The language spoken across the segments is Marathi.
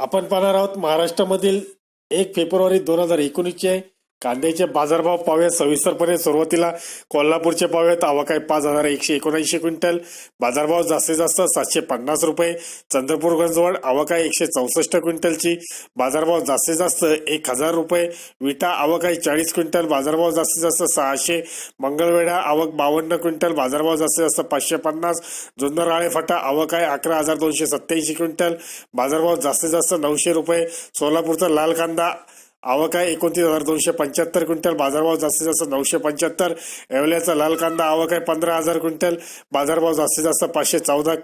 आपण पाहणार आहोत महाराष्ट्रामधील एक फेब्रुवारी दोन हजार एकोणीसचे कांद्याचे बाजारभाव पाहूया सविस्तरपणे सुरुवातीला कोल्हापूरचे पाहूयात. आवक आहे पाच हजार एकशे एकोणऐंशी क्विंटल. बाजारभाव जास्तीत जास्त सातशे पन्नास रुपये. चंद्रपूर गंजवड आवक आहे एकशे चौसष्ट क्विंटलची. बाजारभाव जास्तीत जास्त एक हजार रुपये. विटा आवक आहे चाळीस क्विंटल. बाजारभाव जास्तीत जास्त सहाशे. मंगळवेढा आवक बावन्न क्विंटल. बाजारभाव जास्तीत जास्त पाचशे पन्नास. जुन्नर आळे फाटा आवक आहे अकरा हजार दोनशे सत्त्याऐंशी क्विंटल. बाजारभाव जास्तीत जास्त नऊशे रुपये. सोलापूरचा लाल कांदा आवक आहे एकोणतीस हजार दोनशे पंच्याहत्तर क्विंटल बाजारभाव जास्तीत जास्त नऊशे पंच्याहत्तर. एवल्याचा लाल कांदा आवक आहे पंधरा हजार क्विंटल बाजारभाव जास्तीत जास्त पाचशे चौदा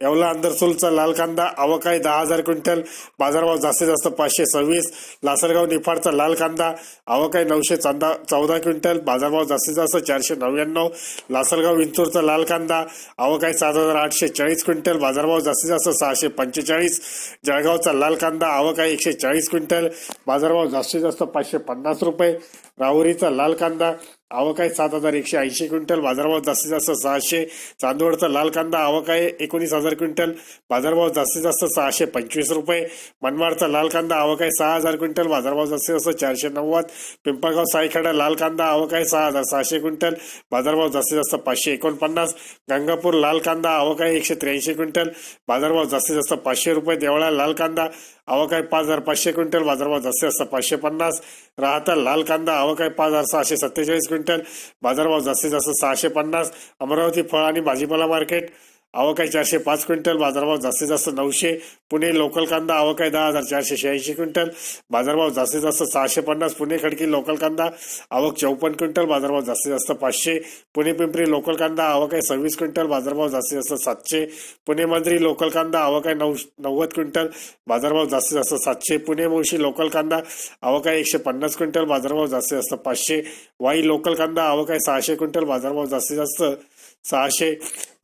येवला अंदरसूलचा लाल कांदा आवकाय दहा हजार क्विंटल बाजारभाव जास्तीत जास्त पाचशे सव्वीस लासलगाव निफाडचा लाल कांदा आवकाय नऊशे चौदा चौदा क्विंटल बाजारभाव जास्तीत जास्त चारशे नव्याण्णव लासलगाव विंचूरचा लाल कांदा आवकाय सात हजार आठशे चाळीस क्विंटल बाजारभाव जास्तीत जास्त सहाशे पंचेचाळीस जळगावचा लाल कांदा आवकाय एकशे चाळीस क्विंटल बाजारभाव जास्तीत जास्त पाचशे पन्नास रुपये राहुरीचा लाल कांदा आवक आहे सात हजार एकशे ऐंशी क्विंटल बाजारभाव जास्तीत जास्त सहाशे चांदवडचा लाल कांदा आवक आहे एकोणीस हजार क्विंटल बाजारभाव जास्तीत जास्त सहाशे पंचवीस रुपये. मनमाडचा लाल कांदा आवक आहे सहा हजार क्विंटल बाजारभाव जास्तीत जास्त चारशे नव्वद. पिंपळगाव सायखेडा लाल कांदा आवक आहे सहा हजार सहाशे क्विंटल बाजारभाव जास्तीत जास्त पाचशे एकोणपन्नास. गंगापूर लाल कांदा आवक आहे एकशे त्र्याऐंशी क्विंटल बाजारभाव जास्तीत जास्त पाचशे रुपये. देवळा लाल कांदा आवक आहे पाच हजार पाचशे क्विंटल बाजारभाव जास्तीत जास्त पाचशे पन्नास. राहता लाल कांदा आवक आहे पाच हजार सहाशे सत्तेचाळीस क्विंटल. बाजारभाव जास्तीत जास्त सहाशे पन्नास. अमरावती फळ आणि भाजीपाला मार्केट आवक आहे चारशे पाच क्विंटल बाजारभाव जास्तीत जास्त नऊशे पुणे लोकल कांदा आवक आहे दहा हजार चारशे शहाऐंशी क्विंटल बाजारभाव जास्तीत जास्त सहाशे पन्नास पुणे खडकी लोकल कांदा आवक चौपन्न क्विंटल बाजारभाव जास्तीत जास्त पाचशे पुणे पिंपरी लोकल कांदा आवक आहे सव्वीस क्विंटल बाजारभाव जास्तीत जास्त सातशे पुणे मंत्री लोकल कांदा आवक आहे नऊ नव्वद क्विंटल बाजारभाव जास्तीत जास्त सातशे पुणे मुळशी लोकल कांदा आवक आहे एकशे पन्नास क्विंटल बाजारभाव जास्तीत जास्त पाचशे वाई लोकल कांदा आवक आहे सहाशे क्विंटल बाजारभाव जास्तीत जास्त सहाशे.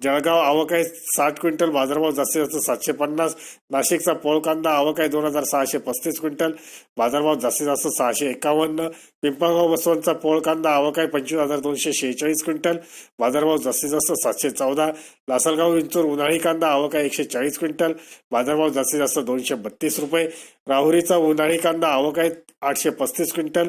जळगाव आवक आहे साठ क्विंटल बाजारभाव जास्तीत जास्त सातशे पन्नास. नाशिकचा पोळ कांदा आवक आहे दोन हजार सहाशे पस्तीस क्विंटल बाजारभाव जास्तीत जास्त सहाशे एकावन्न. पिंपळगाव बसवंतचा पोळ कांदा आवक आहे पंचवीस हजार दोनशे शेहेचाळीस क्विंटल बाजारभाव जास्तीत जास्त सातशे चौदा. लासलगाव विंचूर उन्हाळी कांदा आवक आहे एकशे चाळीस क्विंटल बाजारभाव जास्तीत जास्त दोनशे बत्तीस रुपये. राहुरीचा उन्हाळी कांदा आवक आहे आठशे पस्तीस क्विंटल